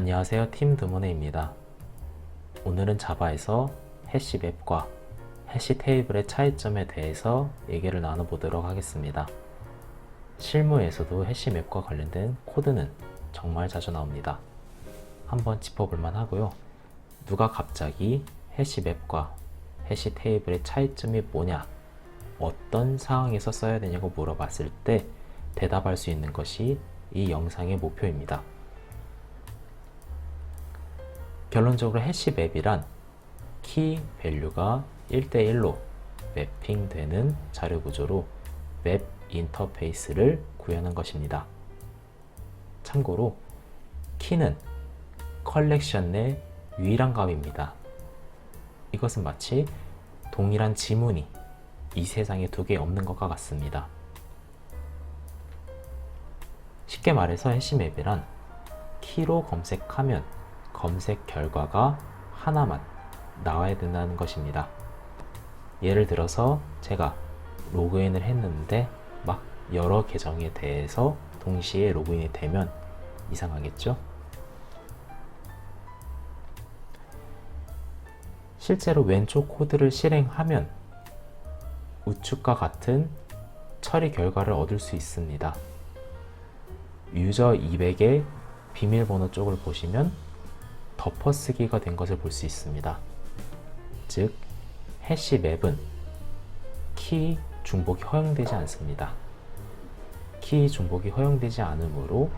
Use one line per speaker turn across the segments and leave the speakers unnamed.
안녕하세요. 팀 드모네입니다. 오늘은 자바에서 해시 맵과 해시 테이블의 차이점에 대해서 얘기를 나눠보도록 하겠습니다. 실무에서도 해시 맵과 관련된 코드는 정말 자주 나옵니다. 한번 짚어볼만 하고요. 누가 갑자기 해시 맵과 해시 테이블의 차이점이 뭐냐, 어떤 상황에서 써야 되냐고 물어봤을 때 대답할 수 있는 것이 이 영상의 목표입니다. 결론적으로 해시 맵이란 키 밸류가 1대1로 매핑되는 자료 구조로 맵 인터페이스를 구현한 것입니다. 참고로 키는 컬렉션 내 유일한 값입니다. 이것은 마치 동일한 지문이 이 세상에 두 개 없는 것과 같습니다. 쉽게 말해서 해시맵이란 키로 검색하면 검색 결과가 하나만 나와야 된다는 것입니다. 예를 들어서 제가 로그인을 했는데 막 여러 계정에 대해서 동시에 로그인이 되면 이상하겠죠? 실제로 왼쪽 코드를 실행하면 우측과 같은 처리 결과를 얻을 수 있습니다. 유저 200의 비밀번호 쪽을 보시면 덮어쓰기가 된 것을 볼 수 있습니다. 즉, 해시 맵은 키 중복이 허용되지 않습니다. 키 중복이 허용되지 않으므로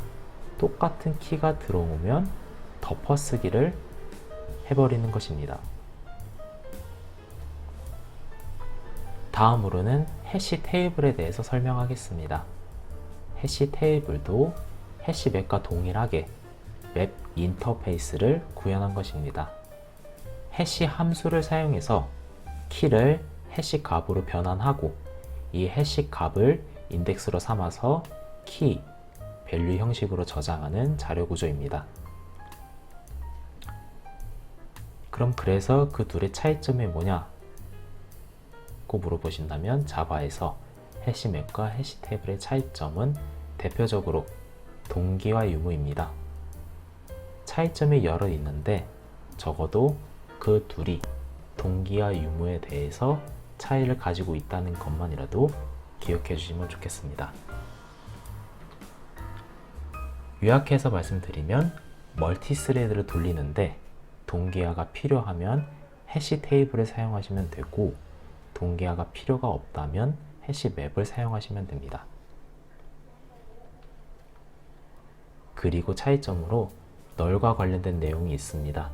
똑같은 키가 들어오면 덮어쓰기를 해버리는 것입니다. 다음으로는 해시 테이블에 대해서 설명하겠습니다. 해시 테이블도 해시 맵과 동일하게 맵 인터페이스를 구현한 것입니다. 해시 함수를 사용해서 키를 해시 값으로 변환하고 이 해시 값을 인덱스로 삼아서 키, 밸류 형식으로 저장하는 자료 구조입니다. 그럼 그래서 그 둘의 차이점이 뭐냐? 고 물어보신다면 자바에서 해시맵과 해시테이블의 차이점은 대표적으로 동기와 유무입니다. 차이점이 여러 있는데 적어도 그 둘이 동기와 유무에 대해서 차이를 가지고 있다는 것만이라도 기억해 주시면 좋겠습니다. 요약해서 말씀드리면 멀티스레드를 돌리는데 동기화가 필요하면 해시 테이블을 사용하시면 되고 동기화가 필요가 없다면 해시 맵을 사용하시면 됩니다. 그리고 차이점으로 널과 관련된 내용이 있습니다.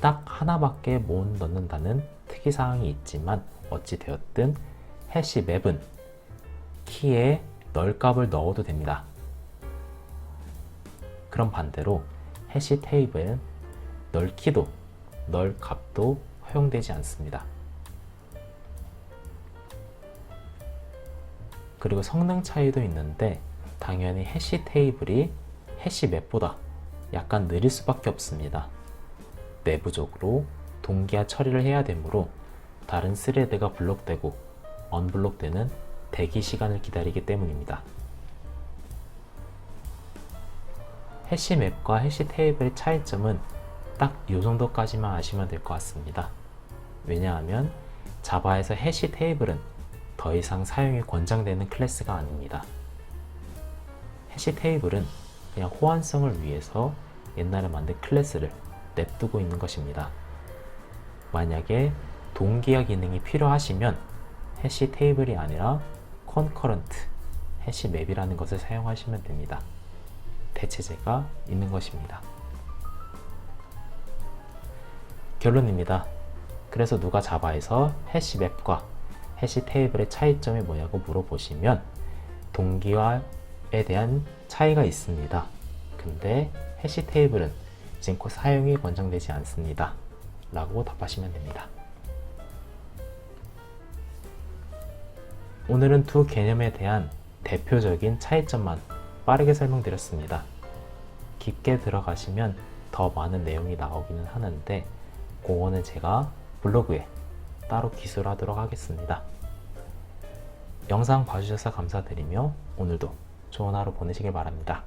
딱 하나밖에 못 넣는다는 특이사항이 있지만 어찌되었든 해시 맵은 키에 널 값을 넣어도 됩니다. 그럼 반대로 해시 테이블은 널 키도 널 값도 허용되지 않습니다. 그리고 성능 차이도 있는데 당연히 해시 테이블이 해시 맵보다 약간 느릴 수밖에 없습니다. 내부적으로 동기화 처리를 해야 되므로 다른 스레드가 블록되고 언블록되는 대기 시간을 기다리기 때문입니다. 해시 맵과 해시 테이블의 차이점은 딱 이 정도까지만 아시면 될 것 같습니다. 왜냐하면 자바에서 해시 테이블은 더 이상 사용이 권장되는 클래스가 아닙니다. 해시 테이블은 그냥 호환성을 위해서 옛날에 만든 클래스를 냅두고 있는 것입니다. 만약에 동기화 기능이 필요하시면 해시 테이블이 아니라 concurrent 해시 맵이라는 것을 사용하시면 됩니다. 대체제가 있는 것입니다. 결론입니다. 그래서 누가 자바에서 해시 맵과 해시 테이블의 차이점이 뭐냐고 물어보시면 동기화에 대한 차이가 있습니다. 근데 해시 테이블은 지금 사용이 권장되지 않습니다. 라고 답하시면 됩니다. 오늘은 두 개념에 대한 대표적인 차이점만 빠르게 설명드렸습니다. 깊게 들어가시면 더 많은 내용이 나오기는 하는데 그거는 제가 블로그에 따로 기술하도록 하겠습니다. 영상 봐주셔서 감사드리며 오늘도 좋은 하루 보내시길 바랍니다.